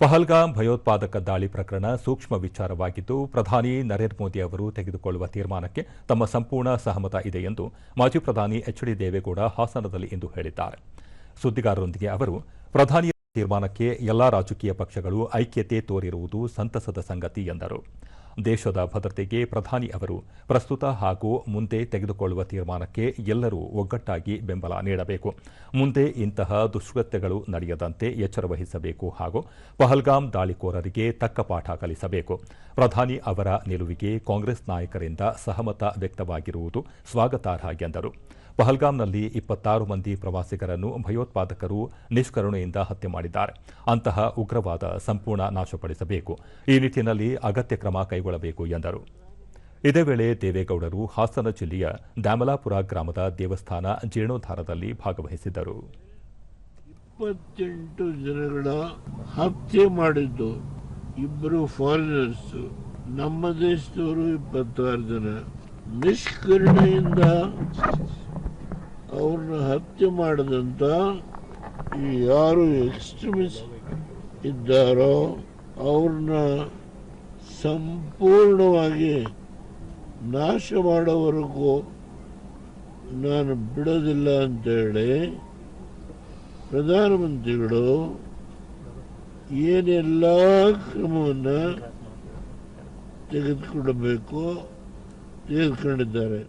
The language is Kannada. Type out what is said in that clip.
ಪಹಲ್ಗಾಮ್ ಭಯೋತ್ಪಾದಕ ದಾಳಿ ಪ್ರಕರಣ ಸೂಕ್ಷ್ಮ ವಿಚಾರವಾಗಿದ್ದು, ಪ್ರಧಾನಿ ನರೇಂದ್ರ ಮೋದಿ ಅವರು ತೆಗೆದುಕೊಳ್ಳುವ ತೀರ್ಮಾನಕ್ಕೆ ತಮ್ಮ ಸಂಪೂರ್ಣ ಸಹಮತ ಇದೆ ಎಂದು ಮಾಜಿ ಪ್ರಧಾನಿ ಎಚ್ ಡಿ ದೇವೇಗೌಡ ಹಾಸನದಲ್ಲಿ ಇಂದು ಹೇಳಿದ್ದಾರೆ. ಸುದ್ದಿಗಾರರೊಂದಿಗೆ ಅವರು, ಪ್ರಧಾನಿಯ ತೀರ್ಮಾನಕ್ಕೆ ಎಲ್ಲಾ ರಾಜಕೀಯ ಪಕ್ಷಗಳು ಐಕ್ಯತೆ ತೋರಿರುವುದು ಸಂತಸದ ಸಂಗತಿ ಎಂದರು. ದೇಶದ ಭದ್ರತೆಗೆ ಪ್ರಧಾನಿ ಅವರು ಪ್ರಸ್ತುತ ಹಾಗೂ ಮುಂದೆ ತೆಗೆದುಕೊಳ್ಳುವ ತೀರ್ಮಾನಕ್ಕೆ ಎಲ್ಲರೂ ಒಗ್ಗಟ್ಟಾಗಿ ಬೆಂಬಲ ನೀಡಬೇಕು. ಮುಂದೆ ಇಂತಹ ದುಷ್ಕೃತ್ಯಗಳು ನಡೆಯದಂತೆ ಎಚ್ಚರ ವಹಿಸಬೇಕು ಹಾಗೂ ಪಹಲ್ಗಾಮ್ ದಾಳಿಕೋರರಿಗೆ ತಕ್ಕ ಪಾಠ ಕಲಿಸಬೇಕು. ಪ್ರಧಾನಿ ಅವರ ನಿಲುವಿಗೆ ಕಾಂಗ್ರೆಸ್ ನಾಯಕರಿಂದ ಸಹಮತ ವ್ಯಕ್ತವಾಗಿರುವುದು ಸ್ವಾಗತಾರ್ಹ ಎಂದರು. ಪಹಲ್ಗಾಮ್ನಲ್ಲಿ ಇಪ್ಪತ್ತಾರು ಮಂದಿ ಪ್ರವಾಸಿಗರನ್ನು ಭಯೋತ್ಪಾದಕರು ನಿಷ್ಕರುಣೆಯಿಂದ ಹತ್ಯೆ ಮಾಡಿದ್ದಾರೆ. ಅಂತಹ ಉಗ್ರವಾದ ಸಂಪೂರ್ಣ ನಾಶಪಡಿಸಬೇಕು. ಈ ನಿಟ್ಟಿನಲ್ಲಿ ಅಗತ್ಯ ಕ್ರಮ ಕೈಗೊಳ್ಳಬೇಕು ಎಂದರು. ಇದೇ ವೇಳೆ ದೇವೇಗೌಡರು ಹಾಸನ ಜಿಲ್ಲೆಯ ದ್ಯಾಮಲಾಪುರ ಗ್ರಾಮದ ದೇವಸ್ಥಾನ ಜೀರ್ಣೋದ್ಧಾರದಲ್ಲಿ ಭಾಗವಹಿಸಿದ್ದರು. ಇಪ್ಪತ್ತೆಂಟು ಜನಗಳ ಹತ್ಯೆ ಮಾಡಿದ್ದು ಇಬ್ಬರು ಫಾರಿನರ್ಸ್ ನಮ್ಮ ದೇಶದವರು ಇಪ್ಪತ್ತಾರು ಜನ. ನಿಷ್ಕರುಣೆಯಿಂದ ಅವ್ರನ್ನ ಹತ್ಯೆ ಮಾಡಿದಂತ ಈ ಯಾರು ಎಕ್ಸ್ಟ್ರೀಮಿಸ್ಟ್ ಇದ್ದಾರೋ ಅವ್ರನ್ನ ಸಂಪೂರ್ಣವಾಗಿ ನಾಶ ಮಾಡೋವರೆಗೂ ನಾನು ಬಿಡೋದಿಲ್ಲ ಅಂತೇಳಿ ಪ್ರಧಾನಮಂತ್ರಿಗಳು ಏನೆಲ್ಲ ಕ್ರಮವನ್ನು ತೆಗೆದುಕೊಳ್ಳಬೇಕು ತೆಗೆದುಕೊಂಡಿದ್ದಾರೆ.